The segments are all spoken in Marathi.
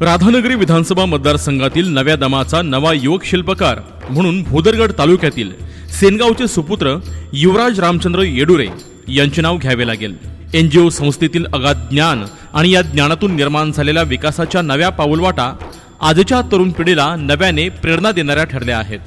राधानगरी विधानसभा मतदारसंघातील नव्या दमाचा नवा युवक शिल्पकार म्हणून भोदरगड तालुक्यातील सेनगावचे सुपुत्र युवराज रामचंद्र येडुरे यांचे नाव घ्यावे लागेल. एनजीओ संस्थेतील अगाध ज्ञान आणि या ज्ञानातून निर्माण झालेल्या विकासाच्या नव्या पाऊलवाटा आजच्या तरुण पिढीला नव्याने प्रेरणा देणाऱ्या ठरल्या आहेत.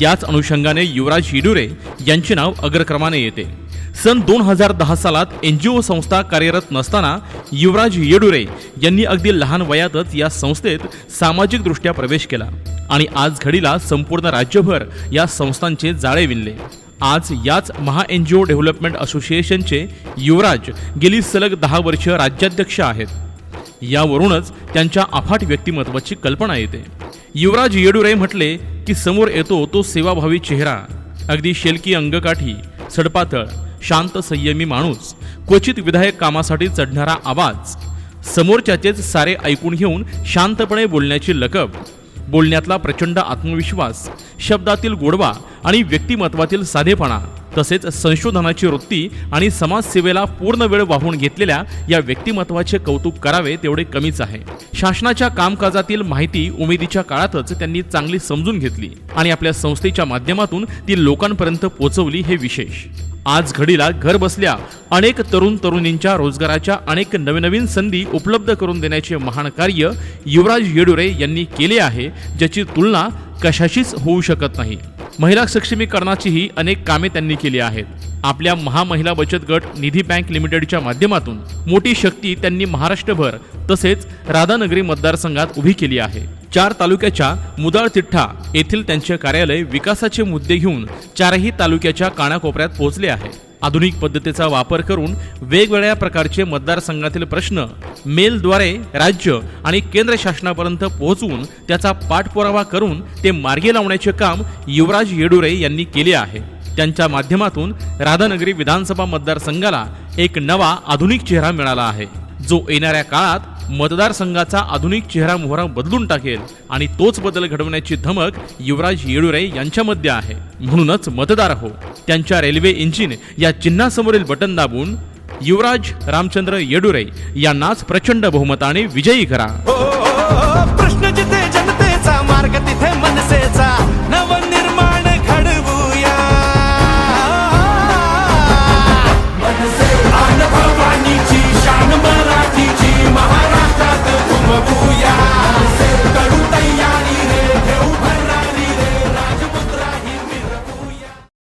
त्याच अनुषंगाने युवराज येडुरे यांचे नाव अग्रक्रमाने येते. सन दोन हजार दहा सालात एन जी ओ संस्था कार्यरत नसताना युवराज येडुरे यांनी अगदी लहान वयातच या संस्थेत सामाजिकदृष्ट्या प्रवेश केला आणि आज घडीला संपूर्ण राज्यभर या संस्थांचे जाळे विणले. आज याच महा एन जी ओ डेव्हलपमेंट असोसिएशनचे युवराज गेली सलग दहा वर्ष राज्याध्यक्ष आहेत. यावरूनच त्यांच्या अफाट व्यक्तिमत्वाची कल्पना येते. युवराज येडुरे म्हटले की समोर येतो तो सेवाभावी चेहरा अगदी शेलकी अंगकाठी सडपातळ शांत संयमी माणूस क्वचित विधायक कामासाठी चढणारा आवाज समोरच्याचेच सारे ऐकून घेऊन शांतपणे बोलण्याची लकब बोलण्यातला प्रचंड आत्मविश्वास शब्दातील गोडवा आणि व्यक्तिमत्वातील साधेपणा. तसेच संशोधनाची वृत्ती आणि समाजसेवेला पूर्ण वेळ वाहून घेतलेल्या या व्यक्तिमत्वाचे कौतुक करावे तेवढे कमीच आहे. शासनाच्या कामकाजातील माहिती उमेदीच्या काळातच त्यांनी चांगली समजून घेतली आणि आपल्या संस्थेच्या माध्यमातून ती लोकांपर्यंत पोहोचवली हे विशेष. आज घडीला घर बसल्या अनेक तरुण तरुणींच्या रोजगाराच्या अनेक नवनवीन संधी उपलब्ध करून देण्याचे महान कार्य युवराज येडुरे यांनी केले आहे ज्याची तुलना कशाशीच होऊ शकत नाही. महिला सक्षमीकरणाचीही अनेक कामे त्यांनी केली आहेत. आपल्या महामहिला बचत गट निधी बँक लिमिटेडच्या माध्यमातून मोठी शक्ती त्यांनी महाराष्ट्रभर तसेच राधानगरी मतदारसंघात उभी केली आहे. चार तालुक्याच्या मुदाळ तिठ्ठा येथील त्यांचे कार्यालय विकासाचे मुद्दे घेऊन चारही तालुक्याच्या कानाकोपऱ्यात पोहोचले आहे. आधुनिक पद्धतीचा वापर करून वेगवेगळ्या प्रकारचे मतदारसंघातील प्रश्न मेलद्वारे राज्य आणि केंद्र शासनापर्यंत पोहोचवून त्याचा पाठपुरावा करून ते मार्गी लावण्याचे काम युवराज येडुरे यांनी केले आहे. त्यांच्या माध्यमातून राधानगरी विधानसभा मतदारसंघाला एक नवा आधुनिक चेहरा मिळाला आहे. जो येणाऱ्या काळात मतदारसंघाचा आधुनिक चेहरा मोहरा बदलून टाकेल आणि तोच बदल घडवण्याची धमक युवराज येडुरे यांच्यामध्ये आहे. म्हणूनच मतदार हो त्यांच्या रेल्वे इंजिन या चिन्हासमोरील बटन दाबून युवराज रामचंद्र येडुरे यांनाच प्रचंड बहुमताने विजयी करा. हो, हो, हो,